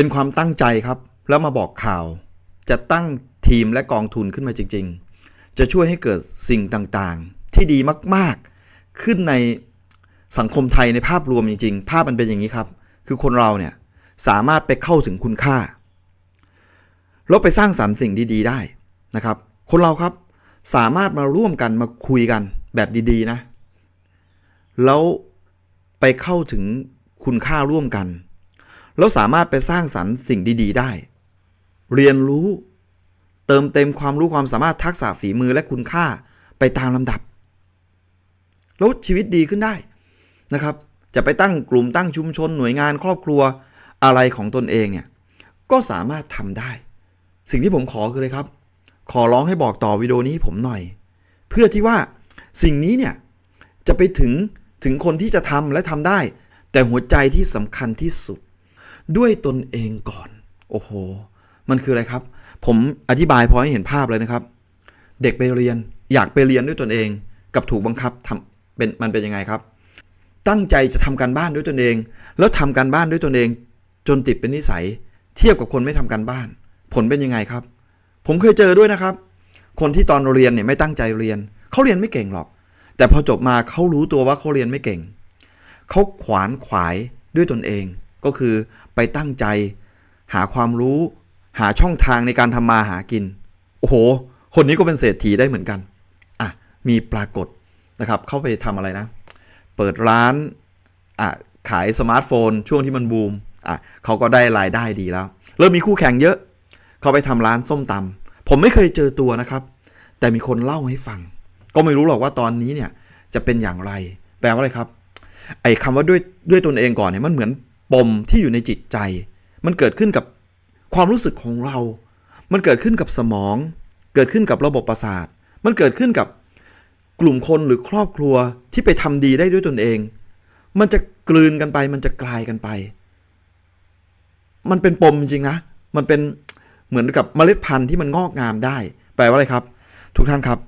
เป็นความตั้งใจครับ แล้วมาบอกข่าว จะตั้งทีมและกองทุนขึ้นมาจริง ๆ จะช่วยให้เกิดสิ่งต่างๆ ที่ดีมากๆ ขึ้นในสังคมไทยในภาพรวมจริง ๆ ภาพมันเป็นอย่างนี้ครับ คือคนเราเนี่ยสามารถไปเข้าถึงคุณค่าแล้วไปสร้างสรรค์สิ่งดีๆ ได้นะครับ คนเราครับสามารถมาร่วมกันมาคุยกันแบบดีๆนะ แล้วไปเข้าถึงคุณค่าร่วมกัน แล้วสามารถไปสร้างสรรค์สิ่งดี ๆ ได้ เรียนรู้ เติมเต็มความรู้ความสามารถทักษะฝีมือและคุณค่าไปตามลำดับ แล้วชีวิตดีขึ้นได้นะครับ จะไปตั้งกลุ่มตั้งชุมชนหน่วยงานครอบครัวอะไรของตนเองเนี่ยก็สามารถทำได้ สิ่งที่ผมขอคือเลยครับ ขอร้องให้บอกต่อวิดีโอนี้ผมหน่อย เพื่อที่ว่าสิ่งนี้เนี่ยจะไปถึงถึงคนที่จะทำและทำได้ แต่หัวใจที่สำคัญที่สุด ด้วยตนเองก่อน โอ้โห มันคืออะไรครับ ผมอธิบายพอให้เห็นภาพเลยนะครับ เด็กไปเรียนอยากไปเรียนด้วยตนเอง กับถูกบังคับทำเป็นมันเป็นยังไงครับ ตั้งใจจะทำการบ้านด้วยตนเอง แล้วทำการบ้านด้วยตนเอง จนติดเป็นนิสัย เทียบกับคนไม่ทำการบ้าน ผลเป็นยังไงครับ ผมเคยเจอด้วยนะครับ คนที่ตอนเรียนเนี่ยไม่ตั้งใจเรียนเขาเรียนไม่เก่งหรอก แต่พอจบมาเขารู้ตัวว่าเขาเรียนไม่เก่งเขาขวานขวายด้วยตนเอง ก็คือไปตั้งใจ หาความรู้ หาช่องทางในการทำมาหากิน โอ้โห คนนี้ก็เป็นเศรษฐีได้เหมือนกัน อะ มีปรากฏนะครับ เข้าไปทำอะไรนะ เปิดร้าน อะ ขายสมาร์ทโฟน ช่วงที่มันบูม อะ เขาก็ได้รายได้ดีแล้ว เริ่มมีคู่แข่งเยอะ เขาไปทำร้านส้มตำผมไม่เคยเจอตัวนะครับ แต่มีคนเล่าให้ฟัง ก็ไม่รู้หรอกว่าตอนนี้เนี่ยจะเป็นอย่างไร แปลว่าอะไรครับ ไอ้คำว่าด้วยด้วยตนเองก่อนเนี่ยมันเหมือน ปมที่อยู่ในจิตใจ มันเกิดขึ้นกับความรู้สึกของเรา มันเกิดขึ้นกับสมอง เกิดขึ้นกับระบบประสาท มันเกิดขึ้นกับกลุ่มคนหรือครอบครัวที่ไปทำดีได้ด้วยตนเอง มันจะกลืนกันไป มันจะกลายกันไป มันเป็นปมจริงนะ มันเป็นเหมือนกับเมล็ดพันธุ์ที่มันงอกงามได้ แปลว่าอะไรครับ ทุกท่านครับ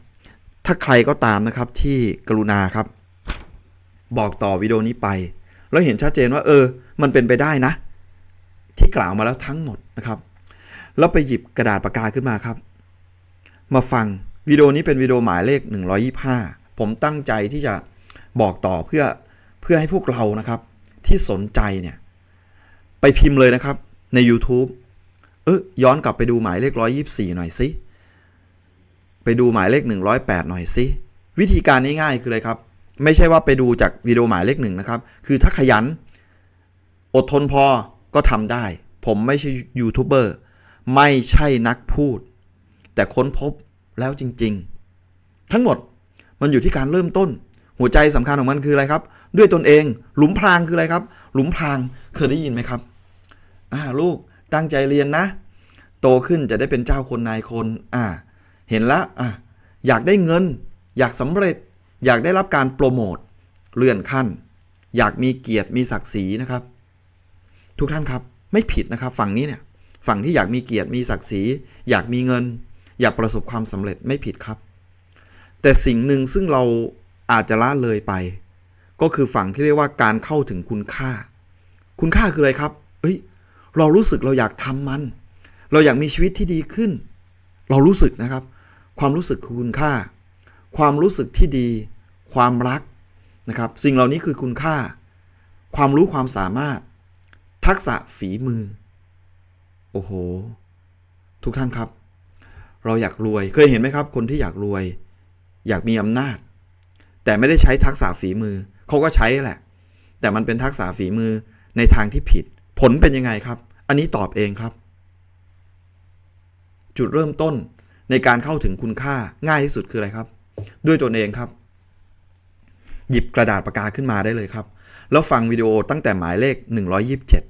ถ้าใครก็ตามนะครับที่กรุณาครับ บอกต่อวิดีโอนี้ไป แล้วเห็นชัดเจนว่าเออ มันเป็นไปได้นะ ที่กล่าวมาแล้วทั้งหมดนะครับแล้วไปหยิบกระดาษปากกาขึ้นมาครับ มาฟังวิดีโอนี้เป็นวิดีโอหมายเลข 125 ผมตั้งใจที่จะบอกต่อเพื่อเพื่อให้พวกเรานะครับ ที่สนใจเนี่ย ไปพิมพ์เลยนะครับใน YouTube เออย้อนกลับไปดูหมายเลข 124 หน่อยสิไปดูหมายเลข 108 หน่อยสิวิธีการง่ายๆคืออะไรครับ ไม่ใช่ว่าไปดูจากวิดีโอหมายเลขหนึ่งนะครับ คือถ้าขยัน อดทนพอก็ทำได้ ผมไม่ใช่ยูทูบเบอร์ไม่ใช่นักพูด แต่ค้นพบแล้วจริง ๆ ทั้งหมดมันอยู่ที่การเริ่มต้น หัวใจสำคัญของมันคืออะไรครับ ด้วยตนเอง หลุมพรางคืออะไรครับ หลุมพรางเคยได้ยินไหมครับอ่าลูกตั้งใจเรียนนะ โตขึ้นจะได้เป็นเจ้าคนนายคน อ่า เห็นละอะอยากได้เงิน อยากสำเร็จ อยากได้รับการโปรโมทเลื่อนขั้น อยากมีเกียรติมีศักดิ์ศรีนะครับ ทุกท่านครับไม่ผิดนะครับฝั่งนี้เนี่ยฝั่งที่อยากมีเกียรติมีศักดิ์ศรีอยากมีเงิน อยากประสบความสำเร็จไม่ผิดครับ แต่สิ่งหนึ่งซึ่งเราอาจจะละเลยไป ก็คือฝั่งที่เรียกว่าการเข้าถึงคุณค่า คุณค่าคืออะไรครับเอ้ยเรารู้สึกเราอยากทำมัน เราอยากมีชีวิตที่ดีขึ้น เรารู้สึกนะครับ ความรู้สึกคือคุณค่า ความรู้สึกที่ดี ความรักนะครับ สิ่งเหล่านี้คือคุณค่า ความรู้ความสามารถ ทักษะฝีมือ โอ้โห ทุกท่านครับ เราอยากรวยเคยเห็นไหมครับ คนที่อยากรวย อยากมีอำนาจ แต่ไม่ได้ใช้ทักษะฝีมือเขาก็ใช้แหละ แต่มันเป็นทักษะฝีมือในทางที่ผิด ผลเป็นยังไงครับ อันนี้ตอบเองครับ จุดเริ่มต้นในการเข้าถึงคุณค่าง่ายที่สุดคืออะไรครับ ด้วยตนเองครับ หยิบกระดาษปากกาขึ้นมาได้เลยครับ แล้วฟังวิดีโอตั้งแต่หมายเลข 127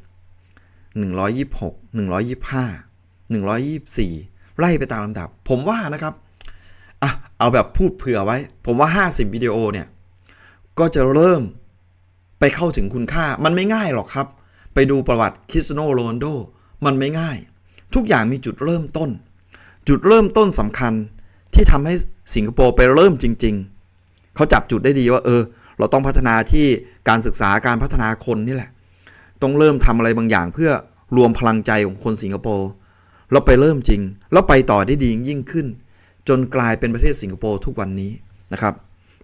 126 125 124 ไล่ไปตามลำดับ ผมว่านะครับอะเอาแบบพูดเผื่อไว้ ผมว่า 50 วิดีโอเนี่ย ก็จะเริ่มไปเข้าถึงคุณค่า มันไม่ง่ายหรอกครับ ไปดูประวัติคริสโนโรนโด มันไม่ง่าย ทุกอย่างมีจุดเริ่มต้น จุดเริ่มต้นสำคัญที่ทำให้สิงคโปร์ไปเริ่มจริง ๆ เขาจับจุดได้ดีว่า เออ เราต้องพัฒนาที่การศึกษาการพัฒนาคนนี่แหละ ต้องเริ่มทำอะไรบางอย่างเพื่อรวมพลังใจของคนสิงคโปร์แล้วไปเริ่มจริง แล้วไปต่อได้ดียิ่งขึ้น จนกลายเป็นประเทศสิงคโปร์ทุกวันนี้นะครับ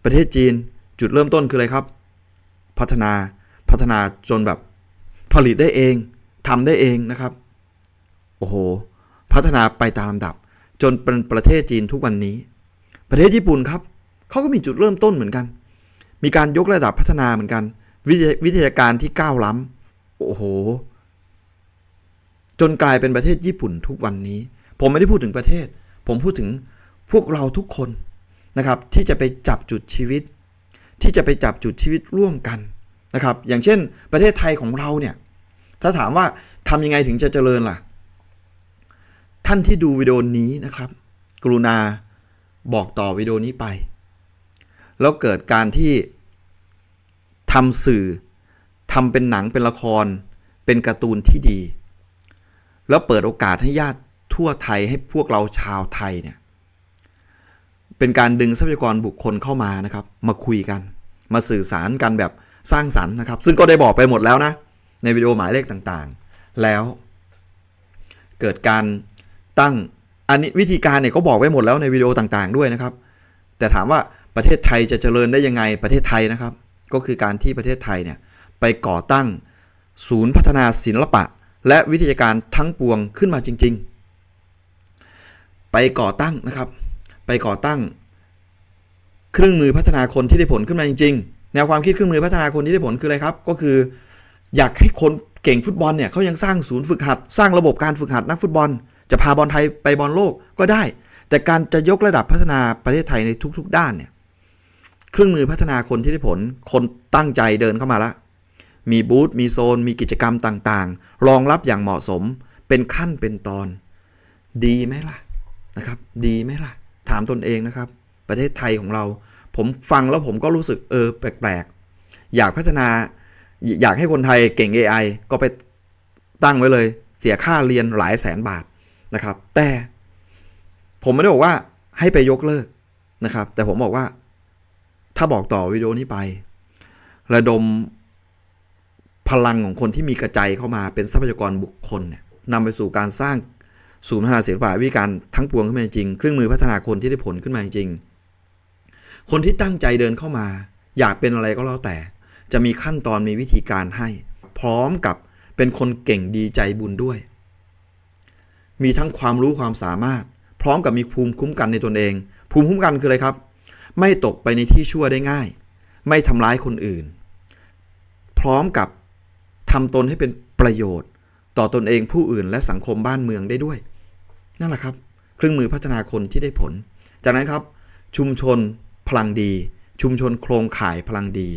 ประเทศจีนจุดเริ่มต้นคืออะไรครับ พัฒนาพัฒนาจนแบบผลิตได้เองทำได้เองนะครับ โอ้โห พัฒนาไปตามลำดับ จนเป็นประเทศจีนทุกวันนี้ ประเทศญี่ปุ่นครับ เขาก็มีจุดเริ่มต้นเหมือนกัน มีการยกระดับพัฒนาเหมือนกันวิทยวิทยาการที่ก้าวล้ำโอ้โห จนกลายเป็นประเทศญี่ปุ่นทุกวันนี้ ผมไม่ได้พูดถึงประเทศ ผมพูดถึงพวกเราทุกคนนะครับ ที่จะไปจับจุดชีวิต ที่จะไปจับจุดชีวิตร่วมกันนะครับ อย่างเช่น ประเทศไทยของเราเนี่ย ถ้าถามว่าทำยังไงถึงจะเจริญล่ะ ท่านที่ดูวิดีโอนี้นะครับ กรุณาบอกต่อวิดีโอนี้ไป แล้วเกิดการที่ทำสื่อทำเป็นหนังเป็นละคร เป็นการ์ตูนที่ดี แล้วเปิดโอกาสให้ญาติทั่วไทยให้พวกเราชาวไทยเนี่ยเป็นการดึงทรัพยากรบุคคลเข้ามานะครับ มาคุยกัน มาสื่อสารกันแบบสร้างสรรค์นะครับ ซึ่งก็ได้บอกไปหมดแล้วนะ ในวิดีโอหมายเลขต่างๆ แล้ว เกิดการตั้งอันนี้วิธีการเนี่ยก็บอกไว้หมดแล้วในวิดีโอต่างๆ ด้วยนะครับ แต่ถามว่าประเทศไทยจะเจริญได้ยังไงประเทศไทยนะครับ ก็คือการที่ประเทศไทยเนี่ยไปก่อตั้งศูนย์พัฒนาศิลปะ และวิทยาการทั้งปวงขึ้นมาจริง ๆ ไปก่อตั้งนะครับ ไปก่อตั้ง เครื่องมือพัฒนาคนที่ได้ผลขึ้นมาจริง ๆ แนวความคิดเครื่องมือพัฒนาคนที่ได้ผลคืออะไรครับ ก็คือ อยากให้คนเก่งฟุตบอลเนี่ยเขายังสร้างศูนย์ฝึกหัด สร้างระบบการฝึกหัดนักฟุตบอล จะพาบอลไทยไปบอลโลกก็ได้ แต่การจะยกระดับพัฒนาประเทศไทยในทุก ๆ ด้านเนี่ย เครื่องมือพัฒนาคนที่ได้ผล คนตั้งใจเดินเข้ามาละ มีบูธมีโซน มีกิจกรรมต่างๆ รองรับอย่างเหมาะสม เป็นขั้นเป็นตอน ดีไหมล่ะนะครับ ดีไหมล่ะ ถามตนเองนะครับ ประเทศไทยของเรา ผมฟังแล้วผมก็รู้สึกเออแปลกๆ อยากพัฒนา อยากให้คนไทยเก่ง AI ก็ไปตั้งไว้เลย เสียค่าเรียนหลายแสนบาทนะครับ แต่ผมไม่ได้บอกว่าให้ไปยกเลิกนะครับ แต่ผมบอกว่า ถ้าบอกต่อวิดีโอนี้ไประดมพลังของคนที่มีกระจายเข้ามาเป็นทรัพยากรบุคคลเนี่ยนำไปสู่การสร้างศูนย์พัฒนาศิลปะวิธีการทั้งปวงขึ้นมาจริง เครื่องมือพัฒนาคนที่ได้ผลขึ้นมาจริง คนที่ตั้งใจเดินเข้ามา อยากเป็นอะไรก็แล้วแต่ จะมีขั้นตอนมีวิธีการให้ พร้อมกับเป็นคนเก่งดีใจบุญด้วย มีทั้งความรู้ความสามารถ พร้อมกับมีภูมิคุ้มกันในตนเอง ภูมิคุ้มกันคืออะไรครับ ไม่ตกไปในที่ชั่วได้ง่าย ไม่ทำร้ายคนอื่น พร้อมกับทำตนให้เป็นประโยชน์ ต่อตนเองผู้อื่นและสังคมบ้านเมืองได้ด้วย นั่นแหละครับ เครื่องมือพัฒนาคนที่ได้ผล จากนั้นครับ ชุมชนพลังดี ชุมชนโครงข่ายพลังดี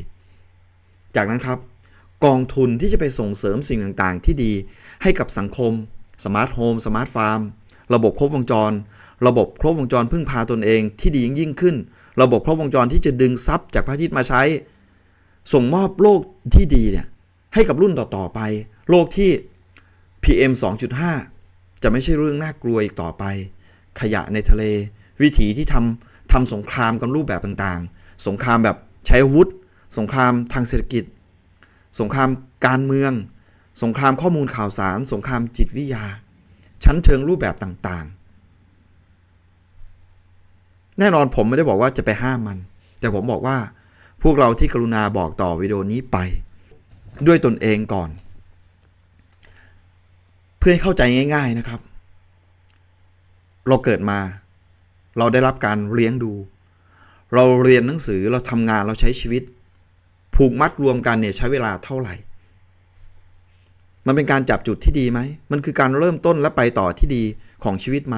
จากนั้นครับ กองทุนที่จะไปส่งเสริมสิ่งต่างๆ ที่ดีให้กับสังคมสมาร์ทโฮมสมาร์ทฟาร์มระบบครบวงจร ระบบครบวงจรพึ่งพาตนเองที่ดียิ่งยิ่งขึ้น ระบบครบวงจรที่จะดึงทรัพย์จากพระอาทิตย์มาใช้ ส่งมอบโลกที่ดีเนี่ยให้กับรุ่นต่อๆไป โลกที่ PM 2.5 จะไม่ใช่เรื่องน่ากลัวอีกต่อไป ขยะในทะเล วิถีที่ทำทำสงครามกันรูปแบบต่างๆ สงครามแบบใช้อาวุธ สงครามทางเศรษฐกิจ สงครามการเมือง สงครามข้อมูลข่าวสาร สงครามจิตวิทยา ชั้นเชิงรูปแบบต่างๆ แน่นอนผมไม่ได้บอกว่าจะไปห้ามมัน แต่ผมบอกว่าพวกเราที่กรุณาบอกต่อวิดีโอนี้ไป ด้วยตนเองก่อน เพื่อให้เข้าใจง่าย ๆนะครับ เราเกิดมา เราได้รับการเลี้ยงดู เราเรียนหนังสือเราทำงานเราใช้ชีวิต ผูกมัดรวมกันเนี่ยใช้เวลาเท่าไหร่ มันเป็นการจับจุดที่ดีไหม มันคือการเริ่มต้นและไปต่อที่ดีของชีวิตไหม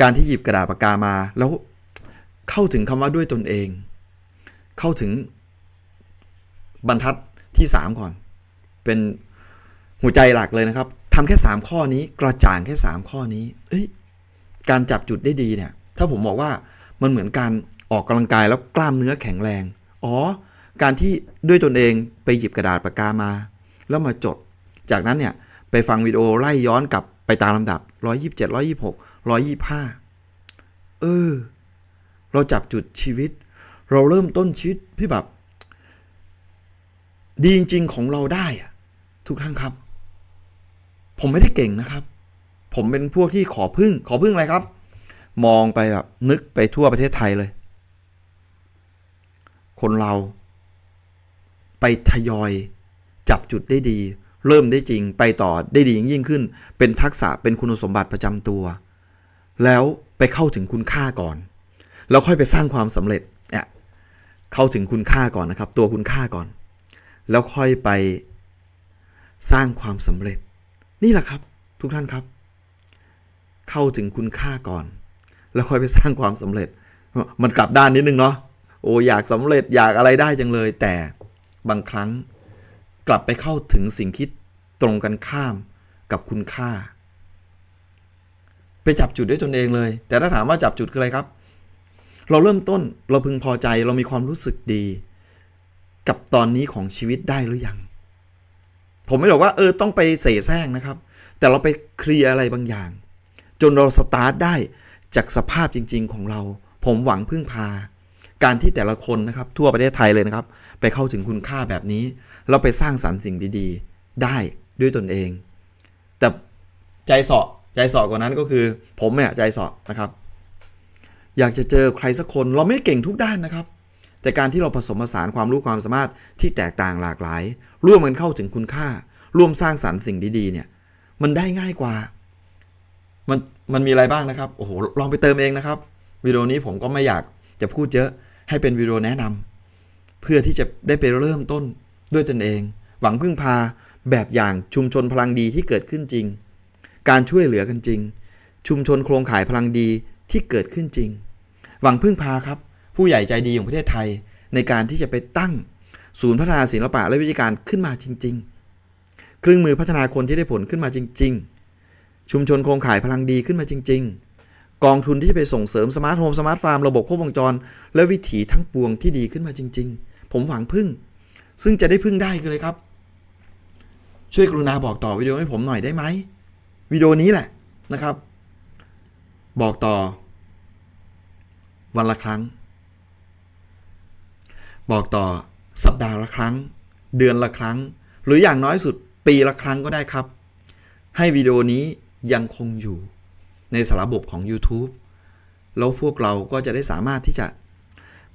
การที่หยิบกระดาษปากกามา แล้วเข้าถึงคำว่าด้วยตนเอง เข้าถึงบรรทัดที่ 3 ก่อน เป็นหัวใจหลักเลยนะครับทำแค่ 3 ข้อนี้กระจ่างแค่ 3 ข้อนี้ เอ้ยการจับจุดได้ดีเนี่ย ถ้าผมบอกว่ามันเหมือนการออกกำลังกายแล้วกล้ามเนื้อแข็งแรง อ๋อ การที่ด้วยตนเองไปหยิบกระดาษปากกามา แล้วมาจด จากนั้นเนี่ย ไปฟังวิดีโอไล่ย้อนกลับไปตามลำดับ 127 126 125เออ เราจับจุดชีวิต เราเริ่มต้นชีวิตที่แบบ ดีจริงๆของเราได้อะทุกท่านครับ ผมไม่ได้เก่งนะครับ ผมเป็นพวกที่ขอพึ่ง ขอพึ่งอะไรครับ มองไปแบบนึกไปทั่วประเทศไทยเลย คนเรา ไปทยอย จับจุดได้ดี เริ่มได้จริง ไปต่อได้ดียิ่งขึ้น เป็นทักษะเป็นคุณสมบัติประจำตัว แล้วไปเข้าถึงคุณค่าก่อน แล้วค่อยไปสร้างความสำเร็จเนี่ยเข้าถึงคุณค่าก่อนนะครับ ตัวคุณค่าก่อน แล้วค่อยไปสร้างความสำเร็จ นี่แหละครับ ทุกท่านครับ เข้าถึงคุณค่าก่อน แล้วค่อยไปสร้างความสำเร็จ มันกลับด้านนิดนึงเนาะโอ้อยากสำเร็จอยากอะไรได้จังเลย แต่บางครั้งกลับไปเข้าถึงสิ่งที่ตรงกันข้ามกับคุณค่า ไปจับจุดด้วยตนเองเลย แต่ถ้าถามว่าจับจุดคืออะไรครับ เราเริ่มต้นเราพึงพอใจเรามีความรู้สึกดี กับตอนนี้ของชีวิตได้หรือยัง ผมไม่บอกว่าเออต้องไปเสแสร้งนะครับ แต่เราไปเคลียร์อะไรบางอย่าง จนเราสตาร์ทได้จากสภาพจริง ๆ ของเรา ผมหวังพึ่งพา การที่แต่ละคนนะครับ ทั่วประเทศไทยเลยนะครับ ไปเข้าถึงคุณค่าแบบนี้ เราไปสร้างสรรค์สิ่งดีๆ ได้ด้วยตนเอง แต่ใจเสาะ ใจสาะกว่านั้นก็คือผมเนี่ยใจสาะนะครับ อยากจะเจอใครสักคนเราไม่เก่งทุกด้านนะครับ แต่การที่เราผสมผสานความรู้ความสามารถที่แตกต่างหลากหลาย ร่วมกันเข้าถึงคุณค่า ร่วมสร้างสรรค์สิ่งดีๆเนี่ยมันได้ง่ายกว่ามันมันมีอะไรบ้างนะครับโอ้โหลองไปเติมเองนะครับวิดีโอนี้ผมก็ไม่อยากจะพูดเยอะให้เป็นวิดีโอแนะนำเพื่อที่จะได้ไปเริ่มต้นด้วยตนเอง หวังพึ่งพาแบบอย่างชุมชนพลังดีที่เกิดขึ้นจริง การช่วยเหลือกันจริง ชุมชนโครงข่ายพลังดีที่เกิดขึ้นจริง หวังพึ่งพาครับ ผู้ใหญ่ใจดีของประเทศไทย ในการที่จะไปตั้ง ศูนย์พัฒนาศิลปะและวิทยาการขึ้นมาจริง ๆ เครื่องมือพัฒนาคนที่ได้ผลขึ้นมาจริง ๆ ชุมชนโครงข่ายพลังดีขึ้นมาจริง ๆ กองทุนที่จะไปส่งเสริมสมาร์ทโฮมสมาร์ทฟาร์มระบบครบวงจร และวิถีทั้งปวงที่ดีขึ้นมาจริง ๆ ผมหวังพึ่ง ซึ่งจะได้พึ่งได้คือเลยครับช่วยกรุณาบอกต่อวิดีโอให้ผมหน่อยได้ไหม วิดีโอนี้แหละนะครับ บอกต่อ วันละครั้ง บอกต่อสัปดาห์ละครั้ง เดือนละครั้ง หรืออย่างน้อยสุดปีละครั้งก็ได้ครับ ให้วิดีโอนี้ยังคงอยู่ในสารบบของ YouTube แล้วพวกเราก็จะได้สามารถที่จะ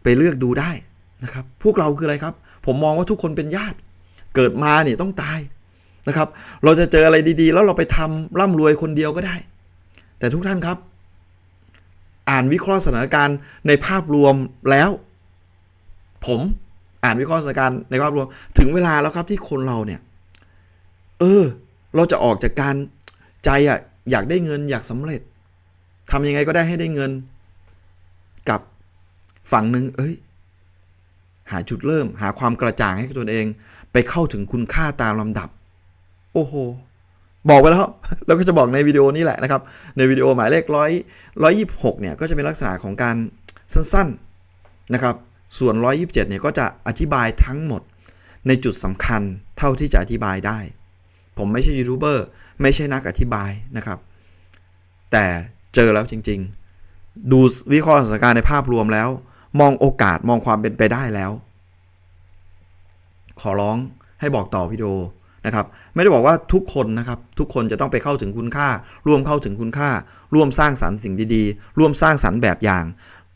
ไปเลือกดูได้นะครับ พวกเราคืออะไรครับ ผมมองว่าทุกคนเป็นญาติ เกิดมาเนี่ยต้องตาย นะครับ เราจะเจออะไรดีๆ แล้วเราไปทำร่ำรวยคนเดียวก็ได้ แต่ทุกท่านครับ อ่านวิเคราะห์สถานการณ์ในภาพรวมแล้ว ผมอ่านวิเคราะห์สถานการณ์ในภาพรวม ถึงเวลาแล้วครับที่คนเราเนี่ย เออ เราจะออกจากการใจอะอยากได้เงินอยากสำเร็จทำยังไงก็ได้ให้ได้เงิน กับฝั่งหนึ่งเอ้ย หาจุดเริ่ม หาความกระจ่างให้กับตนเอง ไปเข้าถึงคุณค่าตามลำดับ โอ้โห บอกไปแล้วแล้วก็จะบอกในวิดีโอนี้แหละนะครับ ในวิดีโอหมายเลขร้อยร้อยยี่หกเนี่ยก็จะเป็นลักษณะของการสั้นๆนะครับ ส่วน 127เนี่ยก็จะอธิบายทั้งหมดในจุดสำคัญเท่าที่จะอธิบายได้ ผมไม่ใช่ยูทูบเบอร์ไม่ใช่นักอธิบายนะครับ แต่เจอแล้วจริงๆ ดูวิเคราะห์สถานการณ์ในภาพรวมแล้ว มองโอกาสมองความเป็นไปได้แล้ว ขอร้องให้บอกต่อวิดีโอ นะครับไม่ได้บอกว่าทุกคนนะครับทุกคนจะต้องไปเข้าถึงคุณค่า ร่วมเข้าถึงคุณค่า ร่วมสร้างสรรค์สิ่งดีๆ ร่วมสร้างสรรค์แบบอย่าง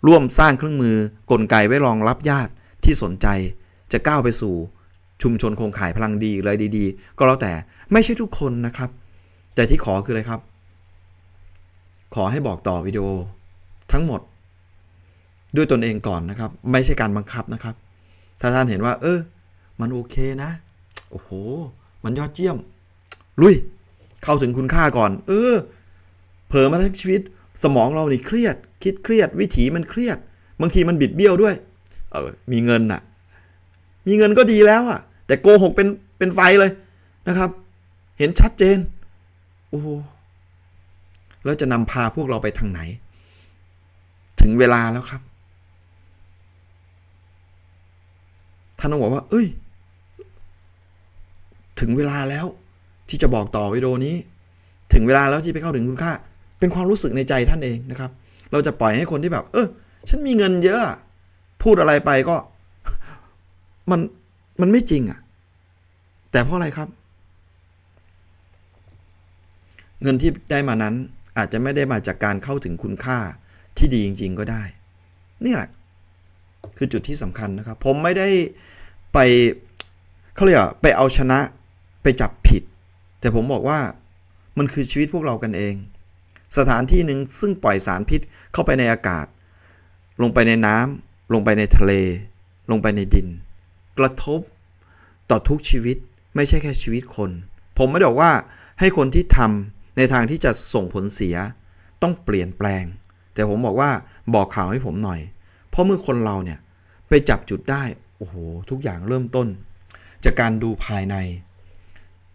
ร่วมสร้างเครื่องมือกลไกไว้รองรับญาติที่สนใจ จะก้าวไปสู่ชุมชนโครงข่ายพลังดีเลยดี ๆ ก็แล้วแต่ไม่ใช่ทุกคนนะครับ แต่ที่ขอคืออะไรครับ ขอให้บอกต่อวิดีโอทั้งหมด ด้วยตนเองก่อนนะครับ ไม่ใช่การบังคับนะครับ ถ้าท่านเห็นว่า เออ มันโอเคนะ โอ้โห มันยอดเยี่ยม ลุย เข้าถึงคุณค่าก่อน เออ เผลอมาทั้งชีวิต สมองเรานี่เครียด คิดเครียด วิถีมันเครียด บางทีมันบิดเบี้ยวด้วย เออ มีเงินน่ะ มีเงินก็ดีแล้วอะแต่โกหกเป็นเป็นไฟเลยนะครับ เห็นชัดเจน โอ้โหแล้วจะนำพาพวกเราไปทางไหน ถึงเวลาแล้วครับท่านต้องบอกว่า เอ้ย ถึงเวลาแล้ว ที่จะบอกต่อวิดีโอนี้ ถึงเวลาแล้วที่ไปเข้าถึงคุณค่า เป็นความรู้สึกในใจท่านเองนะครับ เราจะปล่อยให้คนที่แบบ เออฉันมีเงินเยอะ พูดอะไรไปก็ มันมันไม่จริงอะ่ะ แต่เพราะอะไรครับ เงินที่ได้มานั้นอาจจะไม่ได้มาจากการเข้าถึงคุณค่าที่ดีจริง ๆ ก็ได้ นี่แหละ คือจุดที่สำคัญนะครับ ผมไม่ได้ไปเขาเรียกไปเอาชนะ ไปจับผิด แต่ผมบอกว่ามันคือชีวิตพวกเรากันเอง สถานที่หนึ่งซึ่งปล่อยสารพิษเข้าไปในอากาศ ลงไปในน้ำลงไปในทะเล ลงไปในดิน กระทบต่อทุกชีวิตไม่ใช่แค่ชีวิตคน ผมไม่ได้บอกว่าให้คนที่ทำในทางที่จะส่งผลเสีย ต้องเปลี่ยนแปลง แต่ผมบอกว่าบอกข่าวให้ผมหน่อย เพราะเมื่อคนเราเนี่ยไปจับจุดได้โอ้โหทุกอย่างเริ่มต้น จากการดูภายใน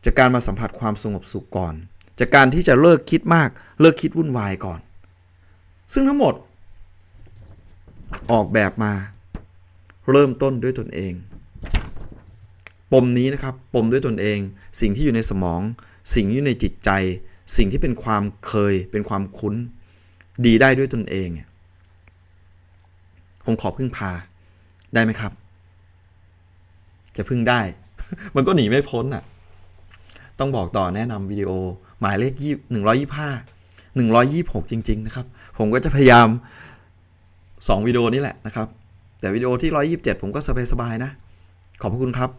จากการมาสัมผัสความสงบสุขก่อน จากการที่จะเลิกคิดมาก เลิกคิดวุ่นวายก่อน ซึ่งทั้งหมด ออกแบบมา เริ่มต้นด้วยตนเอง ปมนี้นะครับ ปมด้วยตนเอง สิ่งที่อยู่ในสมอง สิ่งที่อยู่ในจิตใจ สิ่งที่เป็นความเคย เป็นความคุ้น ดีได้ด้วยตนเองผมขอพึ่งพาได้ไหมครับ จะพึ่งได้ มันก็หนีไม่พ้นอะ ต้องบอกต่อแนะนำวิดีโอ หมายเลขยี่หนึ่งร้อยยี่ห้าหนึ่งร้อยยี่หกจริง ๆ นะครับ ผมก็จะพยายามสองวิดีโอนี้แหละนะครับ แต่วิดีโอที่ร้อยยี่สิบเจ็ดผมก็สบายๆนะ ขอบพระคุณครับ